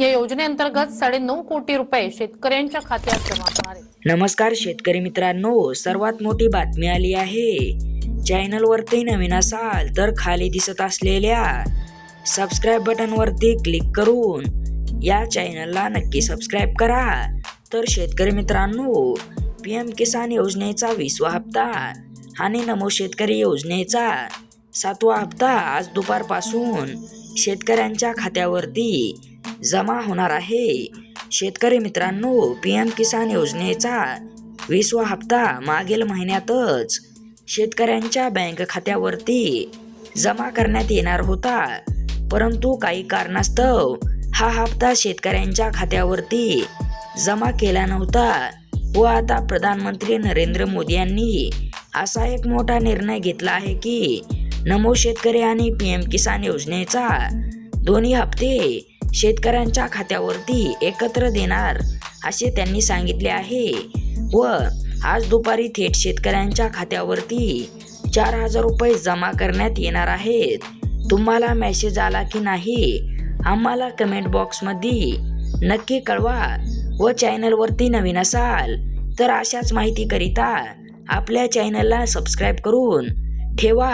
या योजनेअंतर्गत साडेनऊ कोटी रुपये शेतकऱ्यांच्या खात्यात जमा होणार नमस्कार शेतकरी मित्रांनो. सर्वात मोठी बातमी आली आहे. चॅनलवरती नवीन असाल तर खाली दिसत असलेल्या सबस्क्राईब बटनवरती क्लिक करून या चॅनलला नक्की सबस्क्राईब करा. तर शेतकरी मित्रांनो पी एम किसान योजनेचा वीसवा हप्ता आणि नमो शेतकरी योजनेचा सातवा हप्ता आज दुपारपासून शेतकऱ्यांच्या खात्यावरती जमा होणार आहे. शेतकरी मित्रांनो पी एम किसान योजनेचा विसवा हप्ता मागील महिन्यातच शेतकऱ्यांच्या बँक खात्यावरती जमा करण्यात येणार होता. परंतु काही कारणास्तव हा हप्ता शेतकऱ्यांच्या खात्यावरती जमा केला नव्हता व आता प्रधानमंत्री नरेंद्र मोदी यांनी असा एक मोठा निर्णय घेतला आहे की नमो शेतकरी आणि पी एम किसान योजनेचा दोन्ही हप्ते शेतकऱ्यांच्या खात्यावरती एकत्र देणार असे त्यांनी सांगितले आहे. व आज दुपारी थेट शेतकऱ्यांच्या खात्यावरती चार हजार रुपये जमा करण्यात येणार आहेत. तुम्हाला मेसेज आला की नाही आम्हाला कमेंट बॉक्समध्ये नक्की कळवा व चॅनलवरती नवीन असाल तर अशाच माहितीकरिता आपल्या चॅनलला सबस्क्राईब करून ठेवा.